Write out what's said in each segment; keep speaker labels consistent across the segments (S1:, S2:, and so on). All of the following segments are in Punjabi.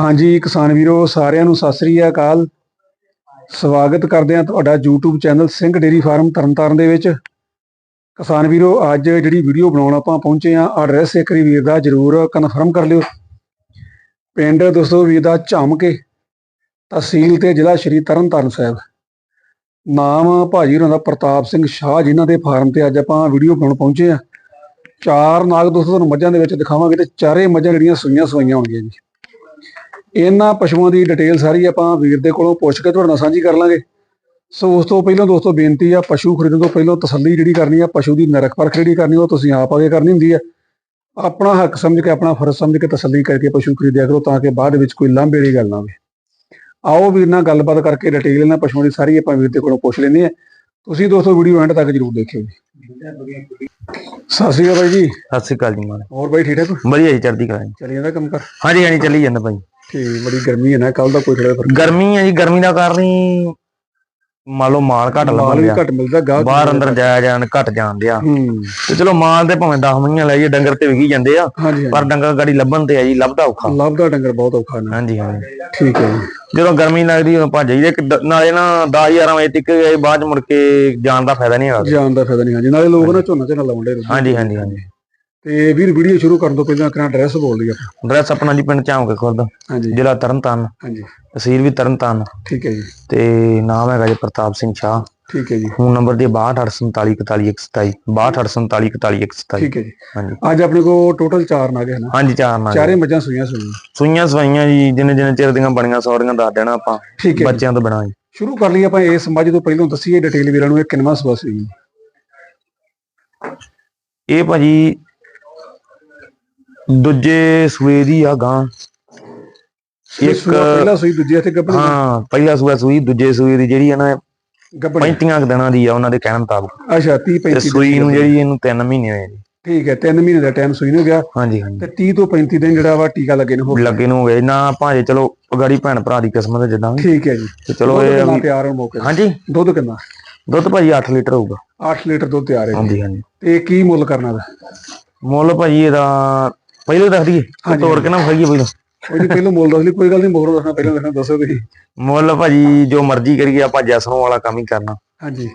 S1: ਹਾਂਜੀ, ਕਿਸਾਨ ਵੀਰੋ, ਸਾਰਿਆਂ ਨੂੰ ਸਤਿ ਸ੍ਰੀ ਅਕਾਲ। ਸਵਾਗਤ ਕਰਦੇ ਹਾਂ ਤੁਹਾਡਾ YouTube channel Singh dairy farm Tarn Taran ਦੇ ਵਿੱਚ। ਕਿਸਾਨ ਵੀਰੋ, ਅੱਜ ਜਿਹੜੀ ਵੀਡੀਓ ਬਣਾਉਣ ਆਪਾਂ ਪਹੁੰਚੇ ਆ ਐਡਰੈਸ ਇੱਕ ਵਾਰੀ ਵੀਰ ਦਾ ਜਰੂਰ ਕਨਫਰਮ ਕਰ ਲਿਓ। ਪਿੰਡ ਦੋਸਤੋ ਵੀਰ ਦਾ ਝਮਕੇ, ਤਹਿਸੀਲ ਤੇ ਜ਼ਿਲ੍ਹਾ ਸ਼੍ਰੀ ਤਰਨਤਾਰਨ ਸਾਹਿਬ। ਨਾਮ ਭਾਜੀ ਹੋਰਾਂ ਦਾ ਪ੍ਰਤਾਪ ਸਿੰਘ ਸ਼ਾਹ ਜਿਨ੍ਹਾਂ ਦੇ ਫਾਰਮ ਤੇ ਅੱਜ ਆਪਾਂ ਵੀਡੀਓ ਬਣਾਉਣ ਪਹੁੰਚੇ ਆ ਚਾਰ ਨਾਗ ਦੋਸਤੋ ਤੁਹਾਨੂੰ ਮੱਝਾਂ ਦੇ ਵਿੱਚ ਦਿਖਾਵਾਂਗੇ ਤੇ ਚਾਰੇ ਮੱਝਾਂ ਜਿਹੜੀਆਂ ਸੂਈਆਂ ਸਵਾਈਆਂ ਹੋਣਗੀਆਂ ਜੀ। ਇਹਨਾਂ ਪਸ਼ੂਆਂ ਦੀ ਡਿਟੇਲ ਸਾਰੀ ਆਪਾਂ ਵੀਰ ਦੇ ਕੋਲੋਂ ਪੁੱਛ ਕੇ ਤੁਹਾਡੇ ਨਾਲ ਸਾਂਝੀ ਕਰ ਲਾਂਗੇ। ਸੋ ਉਸ ਤੋਂ ਪਹਿਲਾਂ ਦੋਸਤੋ ਬੇਨਤੀ ਆ ਪਸ਼ੂ ਖਰੀਦਣ ਤੋਂ ਪਹਿਲਾਂ ਤਸੱਲੀ ਜਿਹੜੀ ਕਰਨੀ ਆ ਪਸ਼ੂ ਦੀ ਨਰਖ ਪਰਖ ਜਿਹੜੀ ਕਰਨੀ ਉਹ ਤੁਸੀਂ ਆਪ ਆਗੇ ਕਰਨੀ ਹੁੰਦੀ ਆ। ਆਪਣਾ ਹੱਕ ਸਮਝ ਕੇ ਆਪਣਾ ਫਰਜ਼ ਸਮਝ ਕੇ ਤਸੱਲੀ ਕਰਕੇ ਪਸ਼ੂ ਖਰੀਦਿਆ ਕਰੋ ਤਾਂ ਕਿ ਬਾਅਦ ਵਿੱਚ ਕੋਈ ਲਾਂਭੇ ਵਾਲੀ ਗੱਲ ਨਾ ਹੋਵੇ। ਆਓ ਵੀਰ ਨਾਲ ਗੱਲਬਾਤ ਕਰਕੇ ਡਿਟੇਲ ਇਹਨਾਂ ਪਸ਼ੂਆਂ ਦੀ ਸਾਰੀ ਆਪਾਂ ਵੀਰ ਦੇ ਕੋਲੋਂ ਪੁੱਛ ਲੈਂਦੇ ਆ। ਤੁਸੀਂ ਦੋਸਤੋ ਵੀਡੀਓ ਐਂਡ ਤੱਕ ਜਰੂਰ ਦੇਖਿਓ ਜੀ। ਸਤਿ ਸ਼੍ਰੀ ਅਕਾਲ ਬਾਈ ਜੀ।
S2: ਸਤਿ ਸ਼੍ਰੀ ਅਕਾਲ ਜੀ ਮਾਨ
S1: ਹੋਰ ਬਾਈ ਠੀਕ ਠਾਕ
S2: ਵਧੀਆ ਜੀ ਚੜ੍ਹਦੀ ਕਲਾ ਜੀ।
S1: ਚੱਲੀ ਜਾਂਦਾ ਕੰਮ ਕਰ?
S2: ਹਾਂਜੀ ਹਾਂਜੀ ਚੱਲੀ ਜਾਂਦਾ ਭਾਈ
S1: ਠੀਕ ਬੜੀ ਗਰਮੀ ਹੈ ਨਾ ਕੱਲ ਦਾ ਕੋਈ ਥੋੜਾ ਫ਼ਰਕ
S2: ਗਰਮੀ ਹੈ ਜੀ ਗਰਮੀ ਦਾ ਕਾਰਨ ਹੀ ਮੰਨ ਲਓ ਮਾਲ ਘੱਟ
S1: ਵੀ
S2: ਡਿਆ
S1: ਘੱਟ ਮਿਲਦਾ ਗਾਹਕ
S2: ਬਾਹਰ ਅੰਦਰ ਜਾਇਆ ਜਾਣ ਘੱਟ ਜਾਣ
S1: ਹੂੰ।
S2: ਤੇ ਚਲੋ ਮਾਲ ਤੇ ਭਾਵੇਂ 10 ਮਹੀਨੇ ਲਾਈਏ ਡੰਗਰ ਤੇ ਵਿਕੀ ਜਾਂਦੇ ਆ ਪਰ ਡੰਗਰ ਗਾੜੀ ਲੱਭਣ ਤੇ ਆ ਜੀ ਲੱਭਦਾ ਔਖਾ।
S1: ਲੱਭਦਾ ਡੰਗਰ ਬਹੁਤ ਔਖਾ ਨਾ।
S2: ਹਾਂਜੀ ਹਾਂਜੀ।
S1: ਠੀਕ ਹੈ ਜੀ।
S2: ਜਦੋਂ ਗਰਮੀ ਲੱਗਦੀ ਉਦੋਂ ਭੱਜ ਜਾਈਦੇ। ਨਾਲੇ ਨਾ 10 11 ਵਜੇ ਤੱਕ ਇਹ ਬਾਅਦ ਮੁੜ ਕੇ ਜਾਣ ਦਾ ਫਾਇਦਾ ਨਹੀਂ ਹੈਗਾ।
S1: ਜਾਣ ਦਾ ਫਾਇਦਾ ਨਹੀਂ ਹਾਂਜੀ। ਨਾਲੇ ਲੋਕ ਨਾ ਝੋਨਾ ਝੋਨਾ ਲਾਉਂਦੇ
S2: ਹਾਂਜੀ ਹਾਂਜੀ ਹਾਂਜੀ।
S1: ਤੇ ਵੀਰ ਵੀਡੀਓ ਸ਼ੁਰੂ ਕਰਨ ਤੋਂ ਪਹਿਲਾਂ ਕਿਹੜਾ ਐਡਰੈਸ ਬੋਲ ਆਪਾਂ।
S2: ਐਡਰੈਸ ਆਪਣਾ ਜੀ ਪਿੰਡ ਝਾਂਕੇ ਖੁਰਦ
S1: ਹਾਂਜੀ।
S2: ਜ਼ਿਲ੍ਹਾ ਤਰਨਤਾਰਨ।
S1: ਹਾਂਜੀ।
S2: ਤਹਿਸੀਲ ਵੀ ਤਰਨਤਾਰਨ।
S1: ਠੀਕ ਹੈ ਜੀ।
S2: ਤੇ ਨਾਮ ਹੈਗਾ ਜੀ ਪ੍ਰਤਾਪ ਸਿੰਘ ਸ਼ਾਹ।
S1: ਠੀਕ ਹੈ ਜੀ।
S2: ਫੋਨ ਨੰਬਰ ਦੀ 6247414127 6247414127
S1: ਠੀਕ ਹੈ ਜੀ।
S2: ਹਾਂਜੀ।
S1: ਅੱਜ ਆਪਣੇ ਕੋਲ ਟੋਟਲ 4 ਨਾਗੇ ਹਨ
S2: ਹਾਂਜੀ ਚਾਰ ਨਾਲ
S1: ਚਾਰੇ ਮੱਝਾਂ ਸੂਈਆਂ ਸੂਈਆਂ।
S2: ਸੂਈਆਂ ਸਵਾਈਆਂ ਜੀ ਜਿੰਨੇ ਜਿੰਨੇ ਚਿਰ ਦੀਆਂ ਬਣੀਆਂ ਸੌਰੀਆਂ ਦੱਸ ਦੇਣਾ ਆਪਾਂ। ਬੱਚਿਆਂ ਤੋਂ ਬਣਾ ਜੀ।
S1: ਸ਼ੁਰੂ ਕਰ ਲਈ ਆਪਾਂ ਇਸ ਮੱਝ ਤੋਂ ਪਹਿਲਾਂ ਦੱਸੀਏ ਡਿਟੇਲ ਵੀਰਾਂ ਨੂੰ ਇਹ ਕਿੰਨਵਾਂ ਸਵਾ ਸੂਈ
S2: ਇਹ ਭਾਜੀ ਦੂਜੇ ਸੂਏ ਦੀ ਆ ਗਾਂ।
S1: ਇੱਕ ਪਹਿਲਾ ਸੂਈ ਦੂਜੀ ਇੱਥੇ ਗੱਭਣ
S2: ਹਾਂ ਪਹਿਲਾ ਸੂਆ ਸੂਈ ਦੂਜੇ ਸੂਏ ਦੀ ਜਿਹੜੀ ਆ ਨਾ
S1: ਗੱਭਣ
S2: 35 ਕੁ ਦਿਨਾਂ ਦੀ ਆ ਉਹਨਾਂ ਦੇ ਕਹਿਣ ਮੁਤਾਬਕ।
S1: ਅੱਛਾ 30
S2: ਤੇ
S1: 35
S2: ਸੂਈ ਨੂੰ ਜਿਹੜੀ ਇਹਨੂੰ 3 ਮਹੀਨੇ ਹੋਏ ਜੀ
S1: ਠੀਕ ਹੈ 3 ਮਹੀਨੇ ਦਾ ਟਾਈਮ ਸੂਈ ਨੂੰ ਗਿਆ।
S2: ਹਾਂਜੀ
S1: ਤੇ 30 ਤੋਂ 35 ਦਿਨ ਜਿਹੜਾ ਵਾ ਟੀਕਾ ਲੱਗੇ ਨੂੰ ਹੋ ਗਿਆ
S2: ਲੱਗੇ ਨੂੰ ਹੋ ਨਾ ਭਾਵੇਂ ਚਲੋ ਗਾੜੀ ਭੈਣ ਭਰਾ ਦੀ ਕਿਸਮਤ ਜਿੱਦਾਂ ਵੀ।
S1: ਠੀਕ ਹੈ ਜੀ।
S2: ਤੇ ਚਲੋ ਇਹ
S1: ਤਿਆਰ ਹੋਣ ਮੌਕੇ?
S2: ਹਾਂਜੀ।
S1: ਦੁੱਧ ਕਿੰਨਾ?
S2: ਦੁੱਧ ਭਾਜੀ 8 ਲੀਟਰ ਹੋਊਗਾ।
S1: 8 ਲੀਟਰ ਦੁੱਧ ਤਿਆਰ ਹੈ।
S2: ਹਾਂਜੀ ਹਾਂਜੀ।
S1: ਤੇ ਕੀ ਮੁੱਲ ਕਰਨਾ ਦਾ
S2: ਮੁੱਲ ਭਾਜੀ ਇਹਦਾ ਪਹਿਲੇ ਦੱਸ ਦਈਏ। ਤੋੜ ਕੇ ਨਾ ਖਾਈਏ ਪਹਿਲਾਂ।
S1: ਕੋਈ ਨਹੀਂ ਪਹਿਲਾਂ ਮੁੱਲ ਦੱਸ ਲਈ ਕੋਈ ਗੱਲ ਨਹੀਂ ਮੋਹਰ ਦੱਸਣਾ ਪਹਿਲਾਂ ਦੱਸਣਾ ਦੱਸੋ ਤੁਸੀਂ।
S2: ਮੁੱਲ ਭਾਜੀ ਜੋ ਮਰਜ਼ੀ ਕਰੀਏ ਆਪਾਂ ਜੈਸਨੋਂ ਵਾਲਾ ਕੰਮ ਹੀ ਕਰਨਾ।
S1: ਹਾਂਜੀ।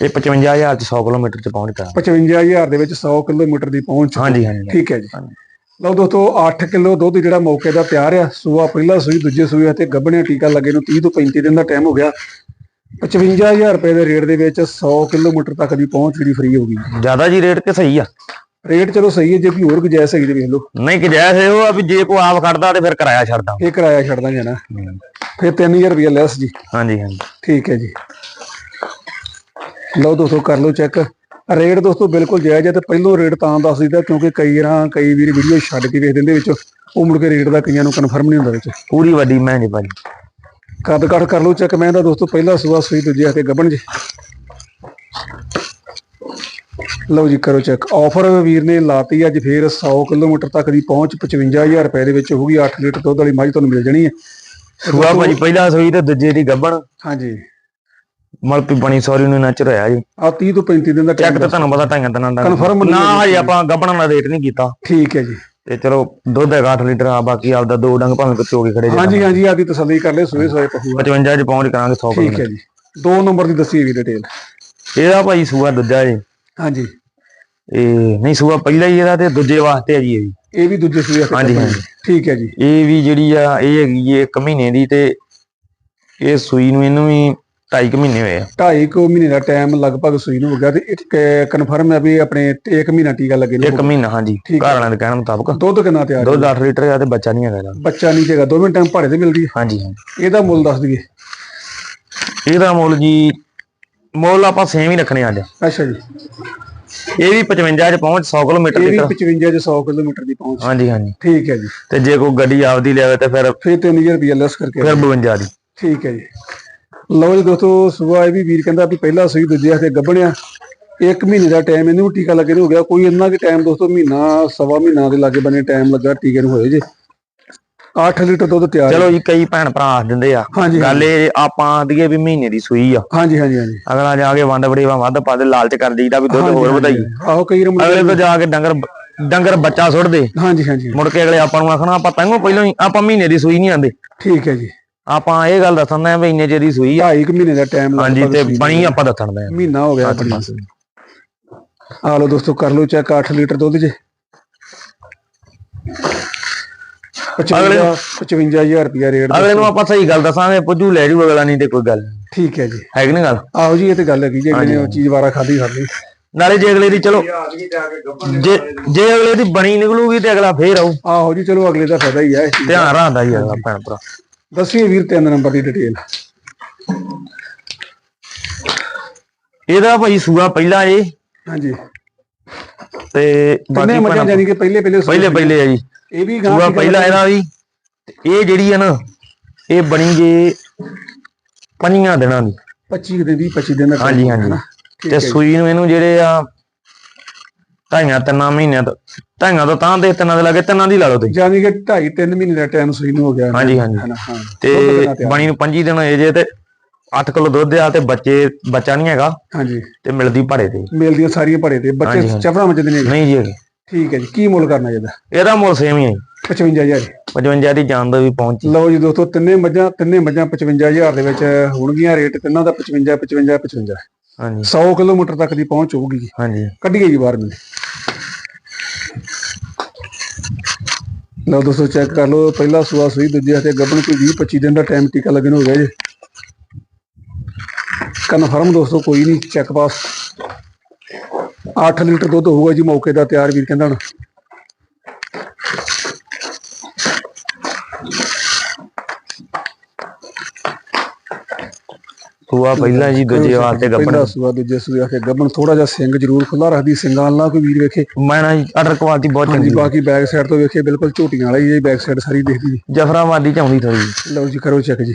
S2: ਇਹ 55000 ਚ 100 ਕਿਲੋਮੀਟਰ ਚ ਪਹੁੰਚਦਾ
S1: 55000 ਦੇ ਵਿੱਚ 100 ਕਿਲੋਮੀਟਰ ਦੀ ਪਹੁੰਚ
S2: ਹਾਂਜੀ ਹਾਂਜੀ
S1: ਠੀਕ ਹੈ ਜੀ। ਲਓ ਦੋਸਤੋ 8 ਕਿਲੋ ਦੁੱਧ ਜਿਹੜਾ ਮੌਕੇ ਦਾ ਤਿਆਰ ਆ ਸੂਆ ਪਹਿਲਾ ਸੂਈ ਦੂਜੇ ਸੂਏ ਤੇ ਗੱਭਣੇ ਟੀਕਾ ਲੱਗੇ ਨੂੰ 30 ਤੋਂ 35 ਦਿਨ ਦਾ ਟਾਈਮ ਹੋ ਗਿਆ। 55000 ਰੁਪਏ ਦੇ ਰੇਟ ਦੇ ਵਿੱਚ 100 ਕਿਲੋਮੀਟਰ ਤੱਕ ਦੀ ਪਹੁੰਚ ਜਿਹੜੀ ਫ੍ਰੀ ਹੋ ਗਈ।
S2: ਜ਼ਿਆਦਾ ਜੀ ਰੇਟ ਤੇ ਸਹੀ ਆ।
S1: ਰੇਟ ਚਲੋ ਸਹੀ ਹੈ ਜੇ ਕੋਈ ਹੋਰ ਗੁਜਾਇਸ਼ ਹੈਗੀ ਤੇ ਵੇਖ ਲਓ।
S2: ਨਹੀਂ ਕਿ ਜੈਸੇ ਉਹ ਆ ਵੀ ਜੇ ਕੋ ਆਪ ਖੜਦਾ ਤੇ ਫਿਰ ਕਿਰਾਇਆ ਛੱਡਦਾ।
S1: ਇਹ ਕਿਰਾਇਆ ਛੱਡ ਦਾਂਗੇ ਨਾ। ਫਿਰ 3000 ਰੁਪਏ ਲੈਸ ਜੀ।
S2: ਹਾਂਜੀ ਹਾਂਜੀ।
S1: ਠੀਕ ਹੈ ਜੀ। ਲਓ ਦੋਸਤੋ ਕਰ ਲਓ ਚੈੱਕ। ਰੇਟ ਦੋਸਤੋ ਬਿਲਕੁਲ ਜਾਇਜ਼ ਹੈ ਤੇ ਪਹਿਲੋਂ ਰੇਟ ਤਾਂ ਦੱਸ ਦਿੱਤਾ ਕਿਉਂਕਿ ਕਈ ਰਾਂ ਕਈ ਵੀਰ ਵੀਡੀਓ ਛੱਡ ਕੇ ਵੇਖ ਦਿੰਦੇ ਵਿੱਚ ਉਹ ਮੁੜ ਕੇ ਰੇਟ ਦਾ ਕਈਆਂ ਨੂੰ ਕਨਫਰਮ ਨਹੀਂ ਹੁੰਦਾ ਵਿੱਚ।
S2: ਪੂਰੀ ਵੱਡੀ ਮੈਂ ਜੀ ਭਾਜੀ।
S1: ਕੱਦ ਕੱਟ ਕਰ ਲਓ ਚੈੱਕ ਮੈਂ ਦਾ ਦੋਸਤੋ ਪਹਿਲਾ ਸੂਆ ਸੂਈ ਦੂਜੇ ਹੱਥੇ ਗੱਬਣ ਜੀ। ਲਓ ਜੀ ਕਰੋ ਚੈੱਕ ਆਫਰ ਵੀਰ ਨੇ ਲਾਤੀ ਅੱਜ ਫੇਰ 100 ਕਿਲੋਮੀਟਰ ਤੱਕ ਦੀ ਪਹੁੰਚ 55000 ਰੁਪਏ ਦੇ ਵਿੱਚ ਹੋਊਗੀ 8 ਲੀਟਰ ਦੁੱਧ ਵਾਲੀ ਮੱਝ ਤੁਹਾਨੂੰ ਮਿਲ ਜਾਣੀ ਹੈ।
S2: ਸੁਆ ਭਾਜੀ ਪਹਿਲਾ ਸੋਈ ਤੇ ਦੂਜੇ ਦੀ ਗੱਬਣ
S1: ਹਾਂਜੀ।
S2: ਮਲਪੀ ਬਣੀ ਸੌਰੀ ਨੂੰ ਨੱਚ ਰਿਹਾ ਜੀ।
S1: ਆ 30 ਤੋਂ 35 ਦਿਨ ਦਾ
S2: ਚੈੱਕ ਤੇ ਤੁਹਾਨੂੰ ਪਤਾ ਢਾਈਆਂ ਦਿਨਾਂ ਦਾ।
S1: ਨਹੀਂ
S2: ਨਾ ਹਜੇ ਆਪਾਂ ਗੱਬਣ ਦਾ ਰੇਟ ਨਹੀਂ ਕੀਤਾ।
S1: ਠੀਕ ਹੈ ਜੀ।
S2: ਤੇ ਚਲੋ ਦੁੱਧ ਹੈਗਾ 8 ਲੀਟਰ ਆ ਬਾਕੀ ਆਪਦਾ ਦੋ ਡੰਗ ਭਾਵੇਂ ਕਿਤੇ ਹੋ ਕੇ ਖੜੇ
S1: ਹਾਂਜੀ ਹਾਂਜੀ ਆਦੀ ਤਸੱਲੀ ਕਰ ਲੈ ਸੂਏ ਸੂਏ ਪਹੂ
S2: 55 ਚ ਪਹੁੰਚ ਕਰਾਂਗੇ 100
S1: ਠੀਕ ਹੈ ਜੀ। ਦੋ ਨੰਬਰ ਦੀ ਦੱਸੀ ਵੀ ਡਿਟੇਲ
S2: ਇਹਦਾ ਭਾਈ ਸੂਆ ਦੂਜਾ ਜੀ।
S1: ਹਾਂਜੀ।
S2: ਇਹ ਨਹੀਂ ਸੂਆ ਪਹਿਲਾ ਹੀ ਇਹਦਾ ਤੇ ਦੂਜੇ ਵਾਸਤੇ ਆ ਜੀ ਇਹ ਵੀ।
S1: ਇਹ ਵੀ ਦੂਜੇ ਸੂਏ
S2: ਹਾਂਜੀ।
S1: ਠੀਕ ਹੈ ਜੀ।
S2: ਇਹ ਵੀ ਜਿਹੜੀ ਆ ਇਹ ਹੈਗੀ ਜੀ ਇੱਕ ਮਹੀਨੇ ਦੀ ਤੇ ਇਹ ਸੂਈ ਨੂੰ ਇਹਨੂੰ ਵੀ 2.5 ਮਹੀਨੇ ਹੋਏ ਆ।
S1: ਢਾਈ ਕੁ ਮਹੀਨੇ ਦਾ ਟਾਈਮ ਲਗਭਗ ਸੂਈ ਨੂੰ ਹੋ ਗਿਆ ਤੇ ਇੱਕ ਕਨਫਰਮ ਹੈ ਵੀ ਆਪਣੇ ਤੇ ਇੱਕ ਮਹੀਨਾ ਟੀਕਾ ਲੱਗੇ ਨੂੰ।
S2: ਇੱਕ ਮਹੀਨਾ ਹਾਂਜੀ।
S1: ਠੀਕ
S2: ਘਰ ਵਾਲਿਆਂ ਦੇ ਕਹਿਣ ਮੁਤਾਬਕ।
S1: ਦੁੱਧ ਕਿੰਨਾ ਤਿਆਰ
S2: ਦੁੱਧ 8 ਲੀਟਰ ਆ ਤੇ ਬੱਚਾ ਨਹੀਂ ਹੈਗਾ ਇਹਦਾ।
S1: ਬੱਚਾ ਨਹੀਂ ਜਗਾ ਦੋਵੇਂ ਟਾਈਮ ਭਾੜੇ ਤੇ ਮਿਲਦੀ ਹੈ।
S2: ਹਾਂਜੀ ਹਾਂਜੀ।
S1: ਇਹਦਾ ਮੁੱਲ ਦੱਸ ਦਈਏ।
S2: ਇਹਦਾ ਮੁੱਲ ਜੀ ਮੁੱਲ ਆਪਾਂ ਸੇਮ ਹੀ ਰੱਖਣੇ ਅੱਜ।
S1: ਅੱਛਾ ਜੀ।
S2: ਇਹ ਵੀ 55 ਚ ਪਹੁੰਚ 100 ਕਿਲੋਮੀਟਰ
S1: ਇਹ ਵੀ
S2: ਲੀਟਰ
S1: 55 ਜਾਂ 100 ਕਿਲੋਮੀਟਰ ਦੀ ਪਹੁੰਚ।
S2: ਹਾਂਜੀ ਹਾਂਜੀ।
S1: ਠੀਕ ਹੈ ਜੀ।
S2: ਤੇ ਜੇ ਕੋਈ ਗੱਡੀ ਆਪਦੀ ਲਿਆਵੇ ਤੇ ਫਿਰ
S1: ਫਿਰ 3000 ਰੁਪਏ ਲੈਸ ਕਰਕੇ
S2: ਫਿਰ 52 ਦੀ।
S1: ਠੀਕ ਹੈ ਜੀ। ਲਓ ਜੀ ਦੋਸਤੋ ਸੁਬਾ ਇਹ ਵੀ ਵੀਰ ਕਹਿੰਦਾ ਵੀ ਪਹਿਲਾ ਸੂਈ ਦੂਜੇ ਹੱਥੇ ਗੱਭਣਿਆ। ਇੱਕ ਮਹੀਨੇ ਦਾ ਟਾਈਮ ਇਹਨੂੰ ਟੀਕਾ ਲੱਗੇ ਨੂੰ ਹੋ ਗਿਆ। ਕੋਈ ਇੰਨਾ ਕਿ ਟਾਈਮ ਦੋਸਤੋ ਮਹੀਨਾ ਸਵਾ ਮਹੀਨਾ ਦੇ ਲਾਗੇ ਬੰਨੇ ਟਾਈਮ ਲੱਗਾ ਟੀਕੇ ਨੂੰ ਹੋਏ ਜੇ। 8 ਲੀਟਰ ਦੁੱਧ ਤਿਆਰ ਹੈ।
S2: ਚਲੋ ਜੀ ਕਈ ਭੈਣ ਭਰਾ ਆਖ ਦਿੰਦੇ ਆ।
S1: ਹਾਂਜੀ
S2: ਗੱਲ ਇਹ ਆਪਾਂ ਆਖਦੀਏ ਵੀ ਮਹੀਨੇ ਦੀ ਸੂਈ ਆ।
S1: ਹਾਂਜੀ ਹਾਂਜੀ ਹਾਂਜੀ।
S2: ਅਗਲਾ ਜਾ ਕੇ ਵੰਡ ਬੜੇਵਾ ਵੱਧ ਪਾ ਦੇ ਲਾਲਚ ਕਰ ਦਈਦਾ ਵੀ ਦੁੱਧ ਹੋਰ ਵਧਾਈ
S1: ਆਹੋ ਕਈ ਰਮ
S2: ਅਗਲੇ ਤੋਂ ਜਾ ਕੇ ਡੰਗਰ ਡੰਗਰ ਬੱਚਾ ਸੁੱਟਦੇ
S1: ਹਾਂਜੀ ਹਾਂਜੀ।
S2: ਮੁੜ ਕੇ ਅਗਲੇ ਆਪਾਂ ਨੂੰ ਆਖਣਾ ਆਪਾਂ ਤੈਨੂੰ ਪਹਿਲਾਂ ਹੀ ਆਪਾਂ ਮਹੀਨੇ ਦੀ ਸੂਈ ਨਹੀਂ ਆਂਦੇ।
S1: ਠੀਕ ਹੈ ਜੀ।
S2: ਆਪਾਂ ਇਹ ਗੱਲ ਦੱਸਣ ਦੇ ਵੀ ਇੰਨੇ ਚਿਰ ਦੀ ਸੂਈ ਆ।
S1: ਢਾਈ ਕੁ ਮਹੀਨੇ ਦਾ ਟਾਈਮ
S2: ਹਾਂਜੀ ਤੇ ਬਣੀ ਆਪਾਂ ਦੱਸਣ ਦੇ
S1: ਮਹੀਨਾ ਹੋ ਗਿਆ ਬਣੀ। ਆ ਲਓ ਦੋਸਤੋ ਕਰ ਲਓ ਚੈੱਕ 8 ਲੀਟਰ ਦੁੱਧ ਜੇ। 55 55000 ਰੁਪਿਆ ਰੇਟ
S2: ਅਗਲੇ ਨੂੰ ਆਪਾਂ ਸਹੀ ਗੱਲ ਦੱਸਾਂਗੇ ਪੁੱਜੂ ਲੈ ਜੂ ਅਗਲਾ ਨਹੀਂ ਤੇ ਕੋਈ ਗੱਲ ਨੀ।
S1: ਠੀਕ ਹੈ ਜੀ।
S2: ਹੈ ਕਿ ਨਹੀਂ ਗੱਲ?
S1: ਆਹੋ ਜੀ ਇਹ ਤੇ ਗੱਲ ਹੈਗੀ ਜੇ ਅਗਲੇ ਨੇ ਉਹ ਚੀਜ਼ ਵਾਰਾ ਖਾਦੀ ਖਾਦੀ
S2: ਨਾਲੇ ਜੇ ਅਗਲੇ ਦੀ ਚਲੋ ਜੇ ਜੇ ਅਗਲੇ ਦੀ ਬਣੀ ਨਿਕਲੂਗੀ ਤੇ ਅਗਲਾ ਫੇਰ ਆਊ।
S1: ਆਹੋ ਜੀ ਚਲੋ ਅਗਲੇ ਦਾ ਫਾਇਦਾ ਹੀ ਹੈ।
S2: ਧਿਆਨ ਰੱਖਦਾ ਹੀ ਅਗਲਾ ਭੈਣ ਭਰਾ।
S1: ਦੱਸੀਏ ਵੀਰ ਤਿੰਨ ਨੰਬਰ ਦੀ ਡਿਟੇਲ
S2: ਇਹਦਾ ਭਾਈ ਸੂਆ ਪਹਿਲਾ ਏ।
S1: ਹਾਂਜੀ।
S2: ਤੇ ਬਾਕੀ
S1: ਮੱਝਾਂ
S2: ਭੈਣਾਂ-
S1: ਜਾਨੀ ਕਿ ਪਹਿਲੇ ਪਹਿਲੇ
S2: ਪਹਿਲੇ ਪਹਿਲੇ ਆ ਜੀ।
S1: ਇਹ ਵੀ ਗਾਂ
S2: ਪਹਿਲਾ ਇਹਦਾ ਵੀ ਇਹ ਜਿਹੜੀ ਆ ਨਾ ਇਹ ਬਣੀ ਜੇ ਪੰਜੀਆਂ ਦਿਨਾਂ ਦੀ
S1: 25 ਦਿਨ ਦੀ 25 ਦਿਨ ਦਾ
S2: ਹਾਂਜੀ
S1: ਹੈ
S2: ਹਾਂਜੀ ਤੇ
S1: ਹੈ।
S2: ਸੂਈ ਨੂੰ ਇਹਨੂੰ ਜਿਹੜੇ ਆ ਢਾਈਆਂ ਤਿੰਨਾਂ ਮਹੀਨਿਆਂ ਤੋਂ ਢਾਈਆਂ ਤੋਂ ਤਾਂ ਦੇ ਤਿੰਨਾਂ ਦੇ ਲਾਗੇ ਤਿੰਨਾਂ ਦੀ ਲਾ ਲਓ ਤੁਸੀਂ
S1: ਜਾਨੀ ਕਿ 2.5 3 ਮਹੀਨੇ ਦਾ ਟਾਈਮ ਸੂਈ ਨੂੰ ਹੋ ਗਿਆ
S2: ਹਾਂਜੀ, ਹਾਂਜੀ।
S1: ਹੈ ਹਾਂ
S2: ਤੇ। ਬਣੀ ਨੂੰ 25 ਦਿਨ ਹੋਏ ਜੇ ਤੇ 8 ਕਿਲੋ ਦੁੱਧ ਆ ਤੇ ਬੱਚੇ ਬੱਚਾ ਨਹੀਂ ਹੈਗਾ
S1: ਹਾਂਜੀ
S2: ਤੇ ਮਿਲਦੀ ਭਾੜੇ ਤੇ
S1: ਮਿਲਦੀਆਂ ਸਾਰੀਆਂ ਭੜੇ ਤੇ ਬੱਚੇ। ਚਫੜਾ ਮੱਝ ਦੇ ਨੇ
S2: ਨਹੀਂ ਜੀ।
S1: ਠੀਕ ਹੈ ਜੀ ਕੀ ਮੁੱਲ ਕਰਨਾ ਇਹਦਾ?
S2: ਇਹਦਾ ਮੁੱਲ ਸੇਮ ਹੀ ਹੈ ਜੀ।
S1: 55000
S2: 55 ਦੀ ਜਾਨ ਦਾ ਵੀ ਪਹੁੰਚੀ
S1: ਲਓ ਜੀ ਦੋਸਤੋ ਤਿੰਨੇ ਮੱਝਾਂ ਤਿੰਨੇ ਮੱਝਾਂ 55000 ਦੇ ਵਿੱਚ ਹੋਣਗੀਆਂ ਰੇਟ। ਤਿੰਨਾਂ ਦਾ 55 55 55
S2: ਹਾਂਜੀ।
S1: 100 ਕਿਲੋਮੀਟਰ ਤੱਕ ਦੀ ਪਹੁੰਚ ਹੋਊਗੀ ਜੀ।
S2: ਹਾਂਜੀ।
S1: ਕੱਢੀਏ ਜੀ ਬਾਹਰ ਮੈਨੂੰ। ਲਓ ਦੋਸਤੋ ਚੈੱਕ ਕਰ ਲਓ। ਪਹਿਲਾ ਸੂਆ ਸੂਈ ਦੂਜੇ ਹੱਥੇ ਗੱਬਣ ਕੋਈ 20 25 ਦਿਨ ਦਾ ਟਾਈਮ ਟੀਕਾ ਲੱਗਣ ਹੋ ਗਿਆ ਜੀ। ਕਨਫਰਮ ਦੋਸਤੋ ਕੋਈ ਨਹੀਂ ਚੈੱਕ ਪਾਸ 8 ਲੀਟਰ ਦੁੱਧ ਹੋਊਗਾ ਜੀ ਮੌਕੇ ਦਾ ਤਿਆਰ ਵੀਰ ਕਹਿੰਦਾ ਹੁਣ।
S2: ਸੂਆ ਪਹਿਲਾ ਜੀ ਦੂਜੇ ਵਾਸਤੇ ਗੱਪਣ
S1: ਪਹਿਲਾ ਸੂਆ ਦੂਜੇ ਸੂਏ ਹੱਥੇ ਗੱਬਣ ਥੋੜਾ ਜਿਹਾ ਸਿੰਘ ਜ਼ਰੂਰ ਖੁੱਲਾ ਰੱਖਦੀ ਸਿੰਘਾਂ ਵਾਲਾ ਕੋਈ ਵੀਰ ਵੇਖੇ।
S2: ਮੈਂ ਨਾ ਜੀ ਆਰਡਰ ਕੁਆਲਿਟੀ ਬਹੁਤ ਚੰਗੀ
S1: ਬਾਕੀ ਬੈਕ ਸਾਈਡ ਤੋਂ ਵੇਖੇ ਬਿਲਕੁਲ ਝੋਟੀਆਂ ਵਾਲੀ ਹੈ ਬੈਕ ਸਾਈਡ ਸਾਰੀ ਦਿਖਦੀ ਜੀ।
S2: ਜਫਰਾਬਾਦੀ ਚ ਆਉਂਦੀ ਥੋੜੀ
S1: ਲਓ ਜੀ ਕਰੋ ਚੈੱਕ ਜੀ।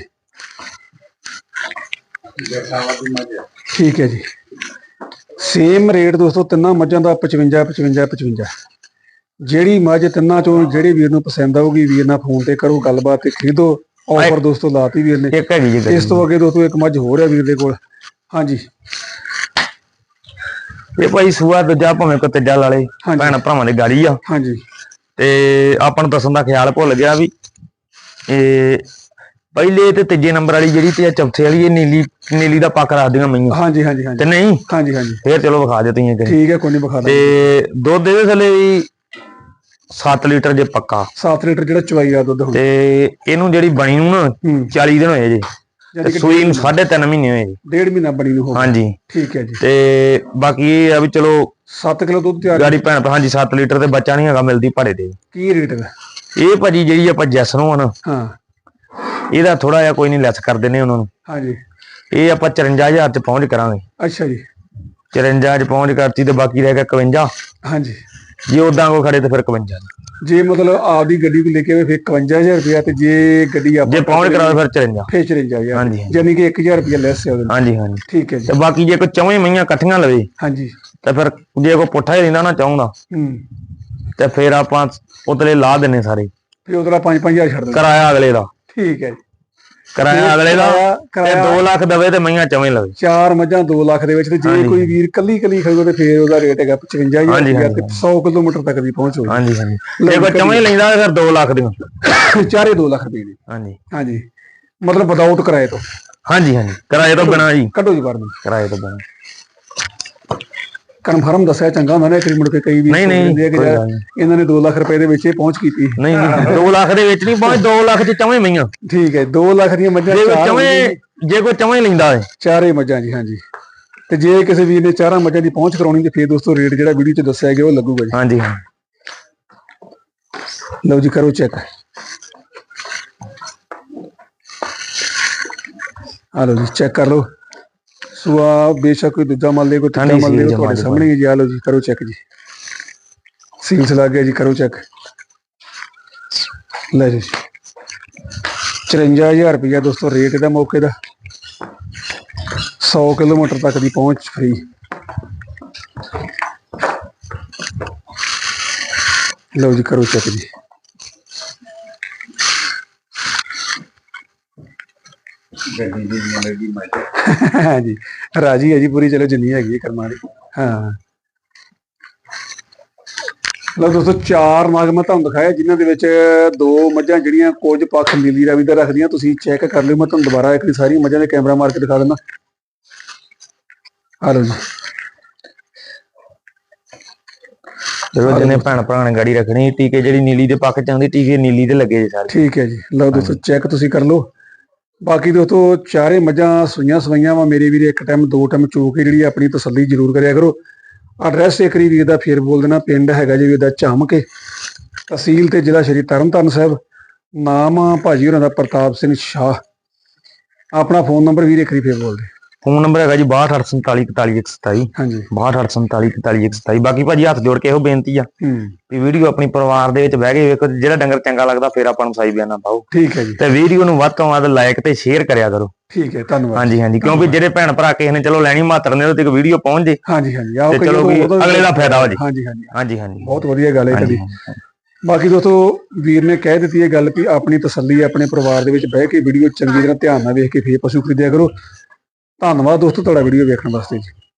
S1: ਠੀਕ ਹੈ ਜੀ। ਸੇਮ ਰੇਟ ਦੋਸਤੋ ਤਿੰਨਾਂ ਮੱਝਾਂ ਦਾ 55 55 55 ਜਿਹੜੀ ਮੱਝ ਤਿੰਨਾਂ ਚੋਂ ਜਿਹੜੀ ਵੀਰ ਨੂੰ ਪਸੰਦ ਆਊਗੀ ਵੀਰ ਨਾਲ ਫੋਨ ਤੇ ਕਰੋ ਗੱਲਬਾਤ ਤੇ ਖਰੀਦੋ ਆਫਰ ਦੋਸਤੋ ਲਾਤੀ ਵੀਰ ਨੇ।
S2: ਇੱਕ ਹੈਗੀ ਜੀ
S1: ਇਸ। ਤੋਂ ਅੱਗੇ ਦੋਸਤੋ ਇੱਕ ਮੱਝ ਹੋਰ ਹੈ ਵੀਰ ਦੇ ਕੋਲ। ਹਾਂਜੀ।
S2: ਇਹ ਭਾਈ ਸੂਆ ਦੂਜਾ ਭਾਵੇਂ ਕੋ ਤੀਜਾ ਲਾਲੇ। ਭੈਣ ਭਰਾਵਾਂ ਦੀ ਗਾੜੀ ਆ।
S1: ਹਾਂਜੀ।
S2: ਤੇ ਆਪਾਂ ਨੂੰ ਦੱਸਣ ਦਾ ਖਿਆਲ ਭੁੱਲ ਗਿਆ ਵੀ ਇਹ ਪਹਿਲੇ ਤੇ ਤੀਜੇ ਨੰਬਰ ਵਾਲੀ ਜਿਹੜੀ ਤੇ ਚੌਥੇ ਵਾਲੀ ਇਹ ਨੀਲੀ ਨੀਲੀ ਦਾ ਪੱਕ ਰੱਖਦੀਆਂ ਮਈਆਂ
S1: ਹਾਂਜੀ ਹਾਂਜੀ ਹਾਂਜੀ।
S2: ਤੇ ਨਹੀਂ?
S1: ਹਾਂਜੀ ਹਾਂਜੀ।
S2: ਫੇਰ ਚਲੋ ਵਿਖਾ ਦਿੱਤੀ ਹੈ ਕਿ
S1: ਠੀਕ ਹੈ ਕੋਈ ਨਹੀਂ ਵਿਖਾ ਦਾਂ
S2: ਤੇ ਦੁੱਧ ਇਹਦੇ ਥੱਲੇ ਵੀ 7 ਲੀਟਰ ਜੇ ਪੱਕਾ।
S1: 7 ਲੀਟਰ ਜਿਹੜਾ ਚਵਾਈ ਆ ਦੁੱਧ ਹੁਣ
S2: ਤੇ ਇਹਨੂੰ ਜਿਹੜੀ ਬਣੀ ਨੂੰ ਨਾ
S1: ਹੂੰ।
S2: 40 ਦਿਨ ਹੋਏ ਜੀ। ਸੂਈ ਨੂੰ 3.5 ਮਹੀਨੇ। ਹੋਏ ਜੀ।
S1: ਡੇਢ ਮਹੀਨਾ ਬਣੀ ਨੂੰ ਹੋ ਗਿਆ
S2: ਹਾਂਜੀ।
S1: ਠੀਕ ਹੈ ਜੀ।
S2: ਤੇ ਬਾਕੀ ਇਹ ਆ ਵੀ ਚਲੋ
S1: 7 ਕਿਲੋ ਦੁੱਧ ਤਿਆਰ
S2: ਗਾੜੀ ਭੈਣ ਹਾਂਜੀ 7 ਲੀਟਰ ਤੇ ਬੱਚਾ ਨਹੀਂ ਹੈਗਾ ਮਿਲਦੀ ਭਾੜੇ ਤੇ।
S1: ਕੀ ਰੇਟ ਹੈ?
S2: ਇਹ ਭਾਜੀ ਜਿਹੜੀ ਆਪਾਂ ਜੈਸ ਨੂੰ ਆ ਨਾ
S1: ਹਾਂ।
S2: ਇਹਦਾ ਥੋੜਾ ਜਿਹਾ ਕੋਈ ਨਹੀਂ ਲੈਸ ਕਰ ਦਿੰਨੇ ਉਹਨਾਂ ਨੂੰ।
S1: ਹਾਂਜੀ।
S2: ਇਹ ਆਪਾਂ 54000 ਚ ਪਹੁੰਚ ਕਰਾਂਗੇ।
S1: ਅੱਛਾ ਜੀ।
S2: 54 ਚ ਪਹੁੰਚ ਕਰਤੀ ਤੇ ਬਾਕੀ ਰਹਿ ਗਿਆ 51
S1: ਹਾਂਜੀ।
S2: ਜੇ ਉਦਾਂ ਕੋ ਖੜੇ ਤੇ ਫਿਰ 51
S1: ਜੇ ਮਤਲਬ ਆਪਦੀ ਗੱਡੀ ਕੋ ਲੈ ਕੇ ਫਿਰ 51000 ਰੁਪਇਆ ਤੇ ਜੇ ਗੱਡੀ ਆਪਾਂ
S2: ਜੇ ਪਹੁੰਚ ਕਰਾਵੇ ਫਿਰ 54
S1: ਫੇਰ 54000
S2: ਹਾਂਜੀ
S1: ਯਾਨੀ ਕਿ 1000 ਰੁਪਇਆ ਲੈਸ ਹੈ ਉਹਦੇ
S2: ਹਾਂਜੀ ਹਾਂਜੀ।
S1: ਠੀਕ ਹੈ ਜੀ।
S2: ਤੇ ਬਾਕੀ ਜੇ ਕੋਈ ਚੌਵੇਂ ਮਈਆਂ ਇਕੱਠੀਆਂ ਲਵੇ
S1: ਹਾਂਜੀ।
S2: ਤੇ ਫਿਰ ਜੇ ਕੋਈ ਪੁੱਠਾ ਹੀ ਰਹਿੰਦਾ ਨਾ ਚਾਹੁੰਦਾ
S1: ਹੂੰ।
S2: ਤੇ ਫਿਰ ਆਪਾਂ ਉਤਲੇ ਲਾ ਦਿੰਨੇ ਸਾਰੇ।
S1: ਫਿਰ ਉਹਦਾ 5-5000 ਛੱਡ ਦੇ
S2: ਕਿਰਾਇਆ ਅਗਲੇ ਦਾ।
S1: ਠੀਕ ਹੈ ਜੀ।
S2: ਕਿਰਾਇਆ ਅਗਲੇ ਦਾ ਤੇ
S1: ਕਿਰਾਇਆ
S2: 2 ਲੱਖ ਦਵੇ ਤੇ ਮਈਆਂ ਚੌਵੇਂ ਲਵੇ
S1: ਚਾਰ ਮੱਝਾਂ 2 ਲੱਖ ਦੇ ਵਿੱਚ ਤੇ ਜੇ। ਕੋਈ ਵੀਰ ਕੱਲੀ ਕੱਲੀ ਖਰੀਦੋ ਤੇ ਫੇਰ ਉਹਦਾ ਰੇਟ ਹੈਗਾ 55000
S2: ਹਾਂਜੀ,
S1: ਰੁਪਇਆ
S2: ਹਾਂਜੀ।
S1: ਤੇ 100 ਕਿਲੋਮੀਟਰ ਤੱਕ ਦੀ ਪਹੁੰਚ ਹੋਊਗੀ।
S2: ਹਾਂਜੀ ਹਾਂਜੀ। ਜੇ ਕੋਈ ਚੌਵੇਂ ਲੈਂਦਾ ਫਿਰ 2 ਲੱਖ ਦੀਆਂ
S1: ਚਾਰੇ 2 ਲੱਖ ਰੁਪਏ ਦੀ।
S2: ਹਾਂਜੀ।
S1: ਹਾਂਜੀ। ਮਤਲਬ ਵਿਦਆਊਟ ਕਿਰਾਏ ਤੋਂ।
S2: ਹਾਂਜੀ ਹਾਂਜੀ। ਕਿਰਾਏ ਤੋਂ ਬਿਨਾ ਜੀ।
S1: ਕੱਢੋ ਜੀ ਨੂੰ।
S2: ਕਿਰਾਏ ਤੋਂ ਬਿਨਾ।
S1: ਕਨਫਰਮ ਦੱਸਿਆ ਚੰਗਾ ਹੁੰਦਾ ਨਾ ਵਾਰੀ ਮੁੜ ਕੇ ਕਈ ਵੀ
S2: ਨਹੀਂ, ਨਹੀਂ,
S1: ਸੋਚਦੇ ਆ ਕਿ
S2: ਕੋਈ
S1: ਯਾਰ
S2: ਗੱਲ ਨਹੀਂ।
S1: ਇਹਨਾਂ ਨੇ 2 ਲੱਖ ਰੁਪਏ ਦੇ ਵਿੱਚ ਇਹ ਪਹੁੰਚ ਕੀਤੀ।
S2: ਨਹੀਂ ਨਹੀਂ 2 ਲੱਖ ਦੇ ਵਿੱਚ ਨਹੀਂ ਪਹੁੰਚ 2 ਲੱਖ ਚ ਚੌਵੇਂ ਮਈਆਂ।
S1: ਠੀਕ ਹੈ 2 ਲੱਖ ਦੀਆਂ ਮੱਝਾਂ
S2: ਜੇ ਕੋਈ
S1: ਚਾਰ
S2: ਚੌਵੇਂ ਜੇ ਕੋਈ ਚੌਵੇਂ ਲੈਂਦਾ ਹੈ।
S1: ਚਾਰੇ ਮੱਝਾਂ ਜੀ ਹਾਂਜੀ। ਤੇ ਜੇ ਕਿਸੇ ਵੀਰ ਨੇ ਚਾਰਾਂ ਮੱਝਾਂ ਦੀ ਪਹੁੰਚ ਕਰਾਉਣੀ ਤੇ ਫੇਰ ਦੋਸਤੋ ਰੇਟ ਜਿਹੜਾ ਵੀਡੀਓ 'ਚ ਦੱਸਿਆ ਗਿਆ ਉਹ ਲੱਗੂਗਾ ਜੀ।
S2: ਹਾਂਜੀ ਹਾਂ।
S1: ਲਓ ਜੀ ਕਰੋ ਚੈੱਕ। ਆ ਲਓ ਜੀ ਚੈੱਕ ਕਰ ਲਓ। ਸੁਆ ਬੇਸ਼ੱਕ ਕੋਈ ਦੂਜਾ ਮੰਨ ਲੇ ਕੋਈ ਤੀਜਾ ਮੰਨ ਲੇ ਤੁਹਾਡੇ ਸਾਹਮਣੇ ਜੀ ਆ ਲਓ ਜੀ ਕਰੋ ਚੈੱਕ ਜੀ। ਸੀਲਸ ਲੱਗ ਗਿਆ ਜੀ ਕਰੋ ਚੈੱਕ ਲੈ ਜੀ। 54000 ਰੁਪਇਆ ਦੋਸਤੋ ਰੇਟ ਇਹਦਾ ਮੌਕੇ ਦਾ। 100 ਕਿਲੋਮੀਟਰ ਤੱਕ ਦੀ ਪਹੁੰਚ ਫ੍ਰੀ ਲਓ ਜੀ ਕਰੋ ਚੈੱਕ ਜੀ। ਹਾਂਜੀ। ਰਾਜੀ ਹੈ ਜੀ ਪੂਰੀ ਚਲੋ ਜਿੰਨੀ ਹੈਗੀ ਹੈ ਕਰਮਾਂ ਦੀ। ਹਾਂ। ਲਓ ਦੋਸਤੋ ਚਾਰ ਨਾਗ ਮੈਂ ਤੁਹਾਨੂੰ ਦਿਖਾਇਆ ਜਿਨ੍ਹਾਂ ਦੇ ਵਿੱਚ ਦੋ ਮੱਝਾਂ ਜਿਹੜੀਆਂ ਕੁਝ ਪੱਖ ਨੀਲੀ ਰਾਵੀ ਦਾ ਰੱਖਦੀਆਂ ਤੁਸੀਂ ਚੈੱਕ ਕਰ ਲਿਓ ਮੈਂ ਤੁਹਾਨੂੰ ਦੁਬਾਰਾ ਇੱਕ ਵਾਰੀ ਸਾਰੀ ਮੱਝਾਂ ਦੇ ਕੈਮਰਾ ਮਾਰ ਕੇ ਦਿਖਾ ਦਿੰਦਾ। ਆ ਲਓ ਜੀ।
S2: ਚਲੋ ਜਿਹਨੇ ਭੈਣ ਭਰਾ ਨੇ ਗਾੜੀ ਰੱਖਣੀ ਟੀਕੇ ਜਿਹੜੀ ਨੀਲੀ ਦੇ ਪੱਕ ਚ ਆਉਂਦੀ ਟੀਕੇ ਨੀਲੀ ਤੇ ਲੱਗੇ ਜੀ ਸਾਰੇ।
S1: ਠੀਕ ਹੈ ਜੀ। ਲਓ ਦੋਸਤੋ ਚੈੱਕ ਤੁਸੀਂ ਕਰ ਲਓ। ਬਾਕੀ ਦੋਸਤੋ, ਚਾਰੇ ਮੱਝਾਂ ਸੂਈਆਂ ਸਵਾਈਆਂ ਵਾ ਮੇਰੇ ਵੀਰੇ। ਇੱਕ ਟਾਈਮ ਦੋ ਟਾਈਮ ਚੋ ਕੇ ਜਿਹੜੀ ਆਪਣੀ ਤਸੱਲੀ ਜ਼ਰੂਰ ਕਰਿਆ ਕਰੋ। ਐਡਰੈਸ ਇੱਕ ਵਾਰੀ ਵੀਰ ਦਾ ਫੇਰ ਬੋਲ ਦੇਣਾ, ਪਿੰਡ ਹੈਗਾ ਜੀ ਵੀਰ ਦਾ ਝਮਕੇ। ਤਹਿਸੀਲ ਤੇ ਜ਼ਿਲ੍ਹਾ ਸ਼੍ਰੀ ਤਰਨਤਾਰਨ ਸਾਹਿਬ। ਨਾਮ ਆ ਭਾਜੀ ਹੋਰਾਂ ਦਾ, ਪ੍ਰਤਾਪ ਸਿੰਘ ਸ਼ਾਹ। ਆਪਣਾ ਫੋਨ ਨੰਬਰ ਵੀਰ ਇੱਕ ਵਾਰੀ ਫੇਰ ਬੋਲ ਦੇ।
S2: ਫੋਨ ਨੰਬਰ ਹੈਗਾ ਜੀ 62844127
S1: ਹਾਂਜੀ।
S2: 62844127 ਬਾਕੀ ਭਾਜੀ ਹੱਥ ਜੋੜ ਕੇ ਇਹੋ ਬੇਨਤੀ ਆ ਵੀ ਵੀਡੀਓ ਆਪਣੀ ਪਰਿਵਾਰ ਦੇ ਵਿੱਚ ਬਹਿ ਕੇ ਵੇਖੋ ਜਿਹੜਾ ਡੰਗਰ ਚੰਗਾ ਲੱਗਦਾ ਫਿਰ ਆਪਾਂ ਨੂੰ ਸਾਈ ਬਿਆਨਾ ਪਾਓ।
S1: ਠੀਕ ਹੈ ਜੀ।
S2: ਤੇ ਵੀਡੀਓ ਨੂੰ ਵੱਧ ਤੋਂ ਵੱਧ ਲਾਈਕ ਤੇ ਸ਼ੇਅਰ ਕਰਿਆ ਕਰੋ।
S1: ਠੀਕ ਹੈ ਧੰਨਵਾਦ।
S2: ਹਾਂਜੀ ਹਾਂਜੀ ਕਿਉਂਕਿ ਜਿਹੜੇ ਭੈਣ ਭਰਾ ਕਿਸੇ ਨੇ ਚਲੋ ਲੈਣੀ ਮਾਤਰ ਨੇ ਉਹਦੇ ਤੱਕ ਵੀਡੀਓ ਪਹੁੰਚ ਜੇ
S1: ਹਾਂਜੀ ਹਾਂਜੀ ਆਓ
S2: ਤੇ
S1: ਕਈਆਂ
S2: ਚਲੋ ਵੀ ਅਗਲੇ ਦਾ ਫਾਇਦਾ ਹੋ ਜੇ।
S1: ਹਾਂਜੀ ਹਾਂਜੀ।
S2: ਹਾਂਜੀ ਹਾਂਜੀ।
S1: ਬਹੁਤ ਵਧੀਆ ਗੱਲ ਹੈ ਕਦੀ ਬਾਕੀ ਦੋਸਤੋ ਵੀਰ ਨੇ ਕਹਿ ਦਿੱਤੀ ਇਹ ਗੱਲ ਵੀ ਆਪਣੀ ਤਸੱਲੀ ਆਪਣੇ ਪਰਿਵਾਰ ਦੇ ਵਿੱਚ ਬਹਿ ਕੇ ਵੀਡੀਓ ਚੰਗੀ ਤਰ੍ਹਾਂ ਧਿਆਨ ਨਾਲ ਵੇਖ ਕੇ ਫੇਰ ਪਸ਼ੂ ਖਰੀਦਿਆ ਕਰੋ। ਧੰਨਵਾਦ ਦੋਸਤੋ ਤੁਹਾਡਾ ਵੀਡੀਓ ਵੇਖਣ ਵਾਸਤੇ ਜੀ।